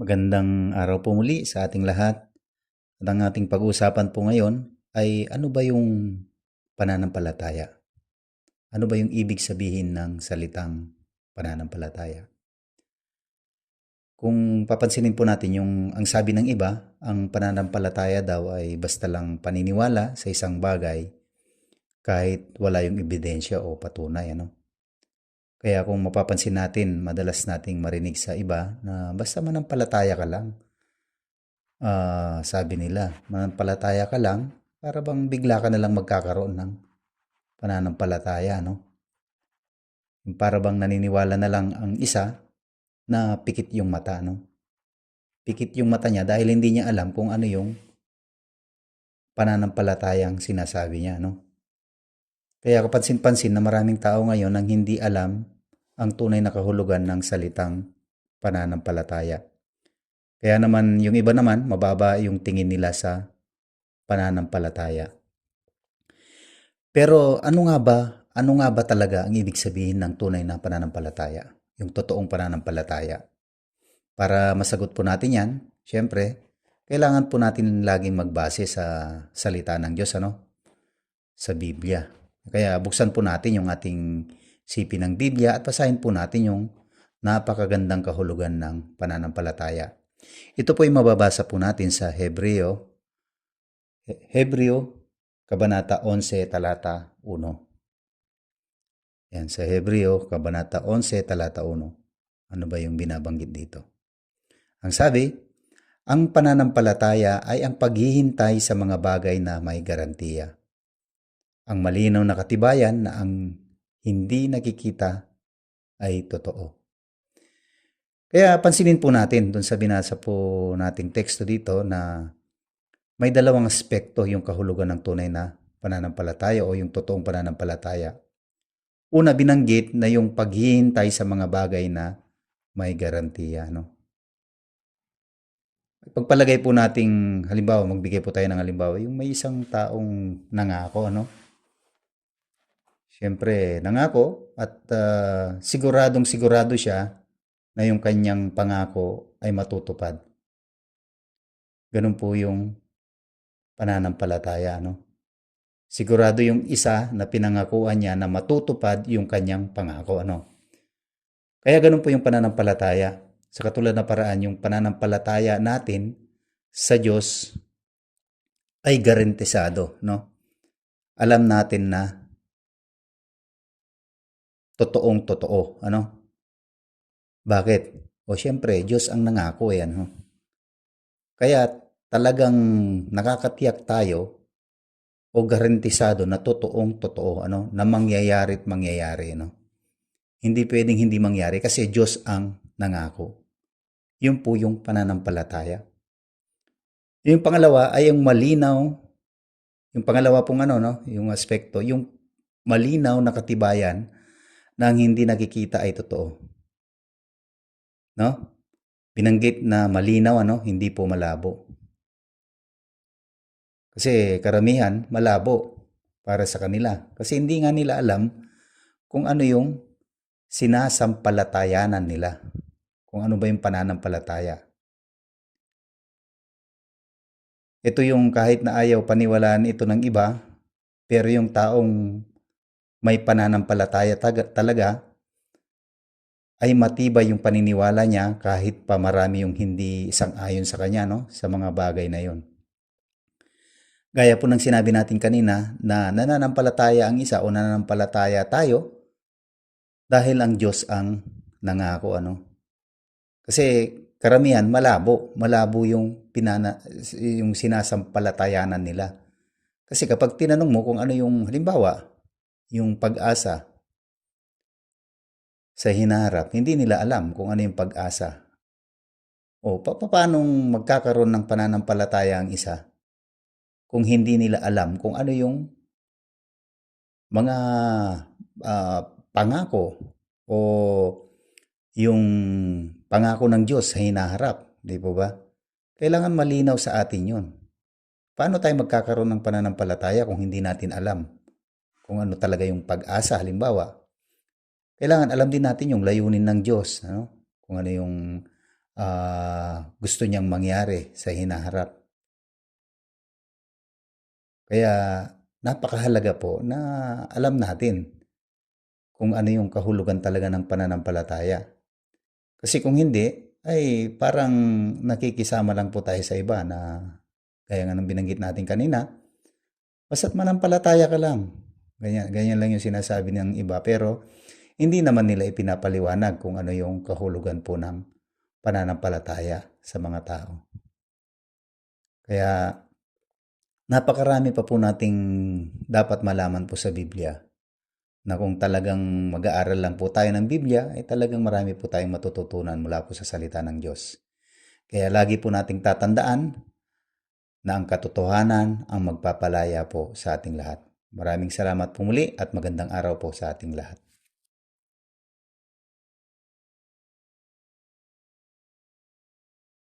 Magandang araw po muli sa ating lahat. At ang ating pag-uusapan po ngayon ay ano ba yung pananampalataya? Ano ba yung ibig sabihin ng salitang pananampalataya? Kung papansinin po natin yung ang sabi ng iba, ang pananampalataya daw ay basta lang paniniwala sa isang bagay kahit wala yung ebidensya o patunay ano. Kaya kung mapapansin natin, madalas nating marinig sa iba na basta manampalataya ka lang. Ah, sabi nila, manampalataya ka lang para bang bigla ka na lang magkakaroon ng pananampalataya, no? Para bang naniniwala na lang ang isa na pikit yung mata, no? Pikit yung mata niya dahil hindi niya alam kung ano yung pananampalatayang sinasabi niya, no? Kaya kapansin-pansin na maraming tao ngayon ang hindi alam ang tunay na kahulugan ng salitang pananampalataya. Kaya naman yung iba naman mababa yung tingin nila sa pananampalataya. Pero ano nga ba, ano nga ba talaga ang ibig sabihin ng tunay na pananampalataya? Yung totoong pananampalataya. Para masagot po natin yan, syempre, kailangan po natin laging magbase sa salita ng Diyos, ano? Sa Biblia. Kaya buksan po natin yung ating sipi ng Biblia at basahin po natin yung napakagandang kahulugan ng pananampalataya. Ito po ay mababasa po natin sa Hebreo, Hebreo, Kabanata 11, talata 1. Yan, sa Hebreo, Kabanata 11, talata 1. Ano ba yung binabanggit dito? Ang sabi, ang pananampalataya ay ang paghihintay sa mga bagay na may garantiya ang malinaw na katibayan na ang hindi nakikita ay totoo. Kaya pansinin po natin dun sa binasa po nating teksto dito na may dalawang aspekto yung kahulugan ng tunay na pananampalataya o yung totoong pananampalataya. Una, binanggit na yung paghihintay sa mga bagay na may garantiya. No? Pagpalagay po nating halimbawa, magbigay po tayo ng halimbawa, yung may isang taong nangako, ano? Siyempre, nangako at ah, siguradong sigurado siya na yung kanyang pangako ay matutupad. Ganun po yung pananampalataya, no? Sigurado yung isa na pinangakuan niya na matutupad yung kanyang pangako, ano? Kaya ganun po yung pananampalataya. Sa katulad na paraan, yung pananampalataya natin sa Diyos ay garantisado, no? Alam natin na totoong totoo. Ano? Bakit? O siyempre, Diyos ang nangako yan. Ho? Kaya talagang nakakatiyak tayo o garantisado na totoong totoo, ano, na mangyayari at mangyayari, no? Hindi pwedeng hindi mangyari kasi Diyos ang nangako. Yun po yung pananampalataya. Yung pangalawa ay yung malinaw, yung pangalawa pong ano, no, yung aspekto, yung malinaw na katibayan na ang hindi nakikita ay totoo. No? Binanggit na malinaw, ano? Hindi po malabo. Kasi karamihan, malabo para sa kanila. Kasi hindi nga nila alam kung ano yung sinasampalatayanan nila. Kung ano ba yung pananampalataya. Ito yung kahit na ayaw paniwalaan ito ng iba, pero yung taong may pananampalataya talaga, ay matibay yung paniniwala niya kahit pa marami yung hindi isang ayon sa kanya no sa mga bagay na yon. Gaya po ng sinabi natin kanina na nananampalataya ang isa o nananampalataya tayo dahil ang Diyos ang nangako ano. Kasi karamihan malabo, malabo yung pinana yung sinasampalatayanan nila. Kasi kapag tinanong mo kung ano yung halimbawa, yung pag-asa sa hinaharap, hindi nila alam kung ano yung pag-asa. O pa paano magkakaroon ng pananampalataya ang isa kung hindi nila alam kung ano yung mga uh, pangako o yung pangako ng Diyos sa hinaharap, di po ba? Kailangan malinaw sa atin yun. Paano tayo magkakaroon ng pananampalataya kung hindi natin alam kung ano talaga yung pag-asa halimbawa, kailangan alam din natin yung layunin ng Diyos, ano? Kung ano yung ah, gusto niyang mangyari sa hinaharap. Kaya napakahalaga po na alam natin kung ano yung kahulugan talaga ng pananampalataya. Kasi kung hindi, ay parang nakikisama lang po tayo sa iba na gaya nga ng binanggit natin kanina, basta't manampalataya ka lang. Ganyan, ganyan lang yung sinasabi ng iba. Pero hindi naman nila ipinapaliwanag kung ano yung kahulugan po ng pananampalataya sa mga tao. Kaya napakarami pa po nating dapat malaman po sa Biblia na kung talagang mag-aaral lang po tayo ng Biblia, ay talagang marami po tayong matututunan mula po sa salita ng Diyos. Kaya lagi po nating tatandaan na ang katotohanan ang magpapalaya po sa ating lahat. Maraming salamat po muli at magandang araw po sa ating lahat.